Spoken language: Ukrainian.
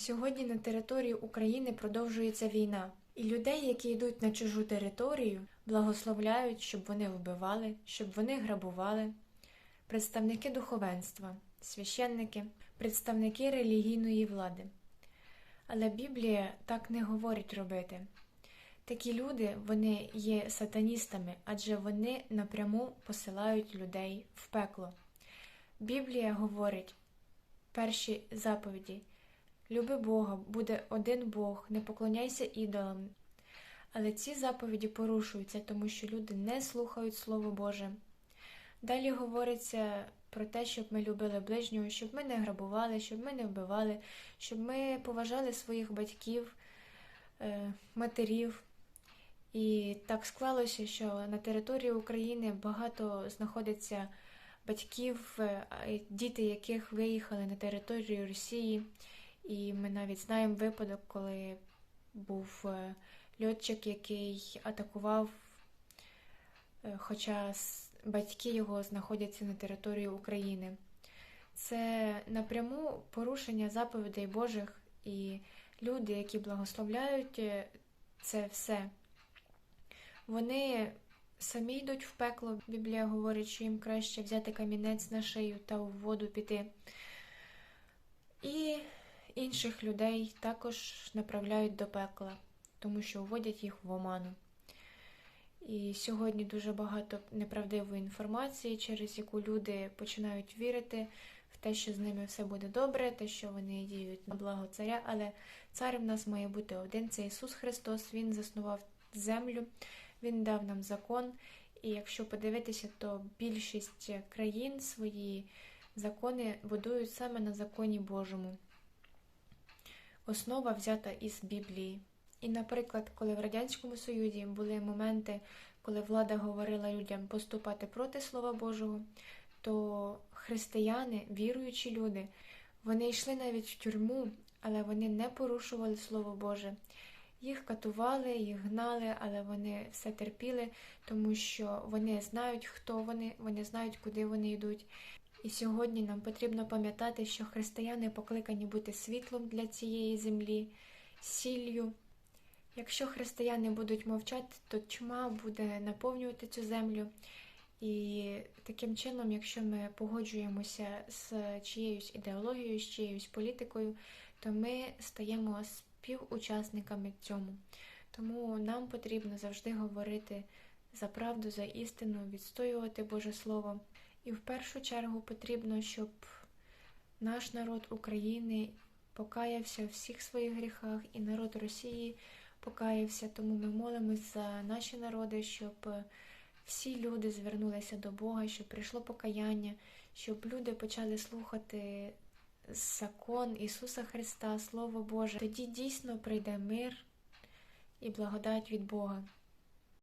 Сьогодні на території України продовжується війна, і людей, які йдуть на чужу територію, благословляють, щоб вони вбивали, щоб вони грабували. Представники духовенства, священники, представники релігійної влади. Але Біблія так не говорить робити. Такі люди вони є сатаністами, адже вони напряму посилають людей в пекло. Біблія говорить перші заповіді: Люби Бога, буде один Бог, не поклоняйся ідолам. Але ці заповіді порушуються, тому що люди не слухають Слово Боже. Далі говориться про те, щоб ми любили ближнього, щоб ми не грабували, щоб ми не вбивали, щоб ми поважали своїх батьків, е, матерів. І так склалося, що на території України багато знаходиться батьків, е, діти яких виїхали на територію Росії. І ми навіть знаємо випадок, коли був е, льотчик, який атакував, е, хоча батьки його знаходяться на території України. Це напряму порушення заповідей Божих і люди, які благословляють е, це все. Вони самі йдуть в пекло. Біблія говорить, що їм краще взяти камінець на шию та в воду піти. Інших людей також направляють до пекла, тому що вводять їх в оману. І сьогодні дуже багато неправдивої інформації, через яку люди починають вірити в те, що з ними все буде добре, те, що вони діють на благо царя. Але цар в нас має бути один це Ісус Христос. Він заснував землю, Він дав нам закон. І якщо подивитися, то більшість країн свої закони будують саме на законі Божому. Основа взята із Біблії. І, наприклад, коли в Радянському Союзі були моменти, коли влада говорила людям поступати проти Слова Божого, то християни, віруючі люди, вони йшли навіть в тюрму, але вони не порушували Слово Боже. Їх катували, їх гнали, але вони все терпіли, тому що вони знають, хто вони, вони знають, куди вони йдуть. І сьогодні нам потрібно пам'ятати, що християни покликані бути світлом для цієї землі, сіллю. Якщо християни будуть мовчати, то тьма буде наповнювати цю землю. І таким чином, якщо ми погоджуємося з чиєюсь ідеологією, з чиєюсь політикою, то ми стаємо співучасниками цьому. Тому нам потрібно завжди говорити за правду, за істину, відстоювати Боже Слово. І в першу чергу потрібно, щоб наш народ України покаявся у всіх своїх гріхах, і народ Росії покаявся. Тому ми молимось за наші народи, щоб всі люди звернулися до Бога, щоб прийшло покаяння, щоб люди почали слухати закон Ісуса Христа, Слово Боже. Тоді дійсно прийде мир і благодать від Бога.